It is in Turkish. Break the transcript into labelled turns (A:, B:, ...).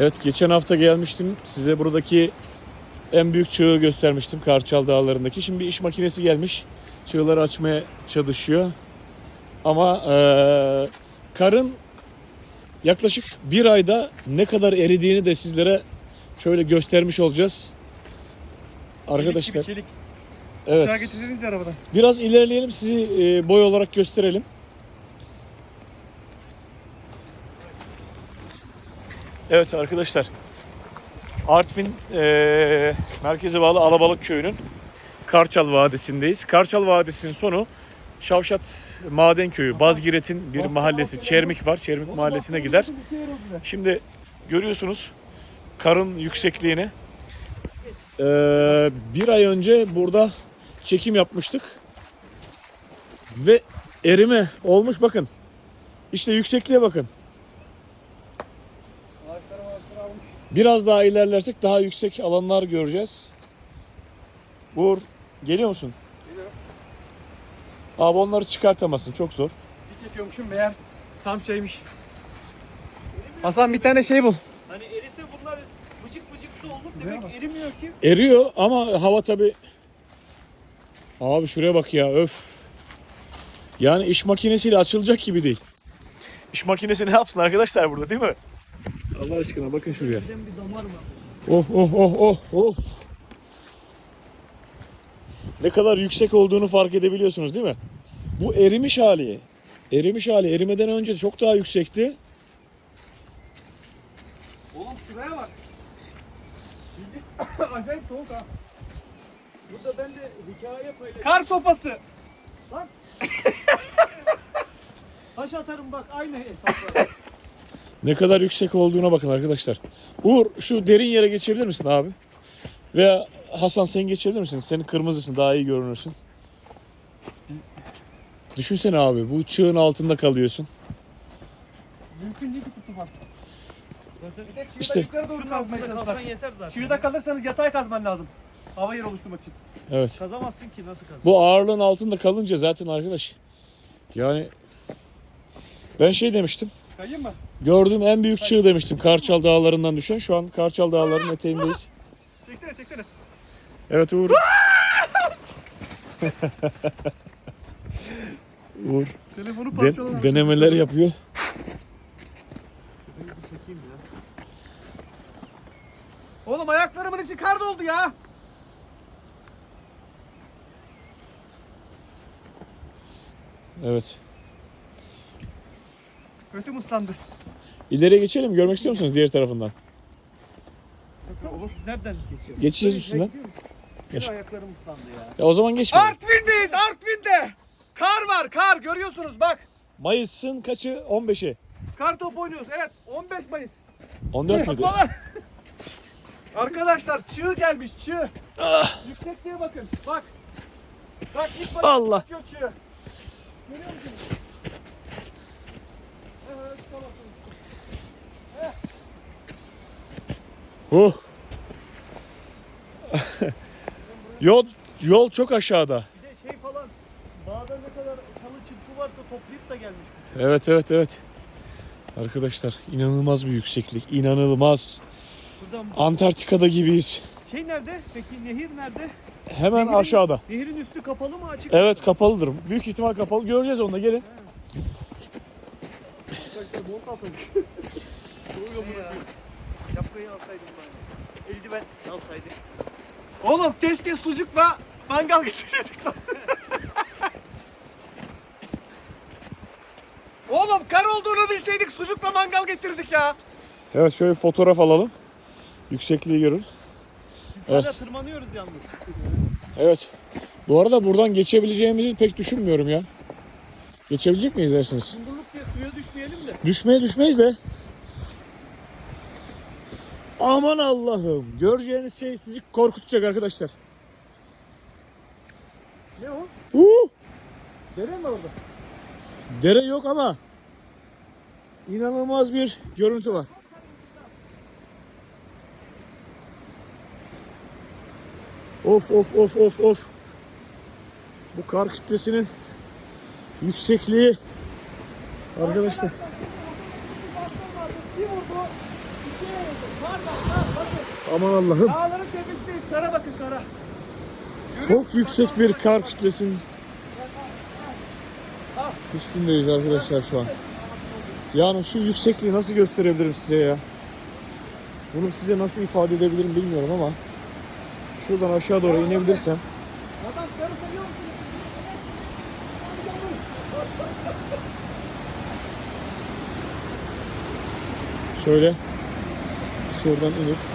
A: Evet geçen hafta gelmiştim. Size buradaki en büyük çığı göstermiştim. Karçal Dağları'ndaki. Şimdi bir iş makinesi gelmiş. Çığları açmaya çalışıyor. Ama eee, karın yaklaşık bir ayda ne kadar eridiğini de sizlere şöyle göstermiş olacağız. Arkadaşlar
B: Çelik gibi çelik.
A: evet.
B: Uçağa getirdiniz ya arabadan.
A: Biraz ilerleyelim sizi e, boy olarak gösterelim. Evet arkadaşlar. Artvin e, merkeze bağlı Alabalık köyünün Karçal Vadisi'ndeyiz. Karçal Vadisi'nin sonu Şavşat Maden Köyü, Bazgiret'in bir mahallesi. Çermik var. Çermik mahallesine gider. Şimdi görüyorsunuz karın yüksekliğini. Ee, bir ay önce burada çekim yapmıştık. Ve erime olmuş bakın. İşte yüksekliğe bakın. Biraz daha ilerlersek daha yüksek alanlar göreceğiz. Uğur geliyor musun?
B: Geliyorum.
A: Abi onları çıkartamazsın çok zor.
B: Bir çekiyormuşum meğer tam şeymiş. Hasan bir tane şey bul.
C: Hani erise bunlar bıcık bıcık su olur demek
B: bak.
C: erimiyor ki.
A: Eriyor ama hava tabi. Abi şuraya bak ya öf. Yani iş makinesiyle açılacak gibi değil. İş makinesi ne yapsın arkadaşlar burada değil mi? Allah aşkına bakın şuraya. Oh oh oh oh oh. Ne kadar yüksek olduğunu fark edebiliyorsunuz değil mi? Bu erimiş hali. Erimiş hali. Erimeden önce çok daha yüksekti.
B: Oğlum şuraya bak. Acayip soğuk ha.
C: Burada ben de hikaye paylaşıyorum.
B: Kar sopası.
C: Taş atarım bak aynı hesaplar.
A: Ne kadar yüksek olduğuna bakın arkadaşlar. Uğur şu derin yere geçebilir misin abi? Veya Hasan sen geçebilir misin? Senin kırmızısın daha iyi görünürsün. Düşünsene abi bu çığın altında kalıyorsun.
B: Mümkün değil ki tutmak.
C: Zaten
B: Bir de çığda
A: İşte-
B: yukarı doğru kazmaya
C: kalsan
B: çalışsak.
C: yeter zaten.
B: Çığda kalırsanız yatay kazman lazım. Hava yeri oluşturmak için.
A: Evet.
C: Kazamazsın ki nasıl kazan?
A: Bu ağırlığın altında kalınca zaten arkadaş. Yani ben şey demiştim.
B: Kayayım mı?
A: Gördüğüm en büyük çığ demiştim. Karçal Dağları'ndan düşen. Şu an Karçal Dağları'nın eteğindeyiz.
B: Çeksene çeksene.
A: Evet Uğur. Uğur
B: Telefonu
A: de- denemeler yapıyor.
B: Oğlum ayaklarımın içi kar doldu ya.
A: Evet.
B: Götüm ıslandı.
A: İleriye geçelim. Görmek istiyor musunuz diğer tarafından?
C: Nasıl olur? Nereden geçeceğiz?
A: Geçeceğiz üstünden. Geç.
C: ayaklarım ıslandı ya.
A: Ya o zaman geç.
B: Artvin'deyiz Artvin'de. Kar var kar görüyorsunuz bak.
A: Mayıs'ın kaçı? 15'i.
B: Kar top oynuyoruz evet 15 Mayıs.
A: 14 müydü?
B: Arkadaşlar çığ gelmiş çığ.
A: Ah.
B: Yüksekliğe bakın bak. Bak ilk bak
A: Allah.
B: çığ. Görüyor musunuz? Evet.
A: Huh. yol yol çok aşağıda.
C: Bir de şey falan. Dağda ne kadar çalı çırpı varsa toplayıp da gelmiş.
A: Evet evet evet. Arkadaşlar inanılmaz bir yükseklik. İnanılmaz.
C: Buradan
A: Antarktika'da gibiyiz.
C: şey nerede? Peki nehir nerede?
A: Hemen
C: Nehirin-
A: aşağıda.
C: Nehirin üstü kapalı mı açık
A: Evet kapalıdır. Büyük ihtimal kapalı. Göreceğiz onu da gelin.
C: Arkadaşlar mont alsaydık. Soğuyor bırakıyor. Şapkayı alsaydım bari. Eldiven alsaydık.
B: Oğlum keşke sucukla mangal getirdik lan. Oğlum kar olduğunu bilseydik sucukla mangal getirdik ya.
A: Evet şöyle bir fotoğraf alalım. Yüksekliği görün.
C: Biz
A: Evet.
C: hala tırmanıyoruz yalnız.
A: Evet. Bu arada buradan geçebileceğimizi pek düşünmüyorum ya. Geçebilecek miyiz dersiniz?
C: Düşmeyelim de.
A: Düşmeye düşmeyiz de. Aman Allah'ım. Göreceğiniz şey sizi korkutacak arkadaşlar.
B: Ne o?
A: Uh!
B: Dere mi orada?
A: Dere yok ama inanılmaz bir görüntü var. Of of of of of. Bu kar kütlesinin yüksekliği arkadaşlar. Aman Allah'ım.
C: Dağların tepesindeyiz. Kara bakın kara.
A: Çok yüksek bir kar kütlesinin üstündeyiz arkadaşlar şu an. Yani şu yüksekliği nasıl gösterebilirim size ya? Bunu size nasıl ifade edebilirim bilmiyorum ama şuradan aşağı doğru inebilirsem şöyle. Şuradan inip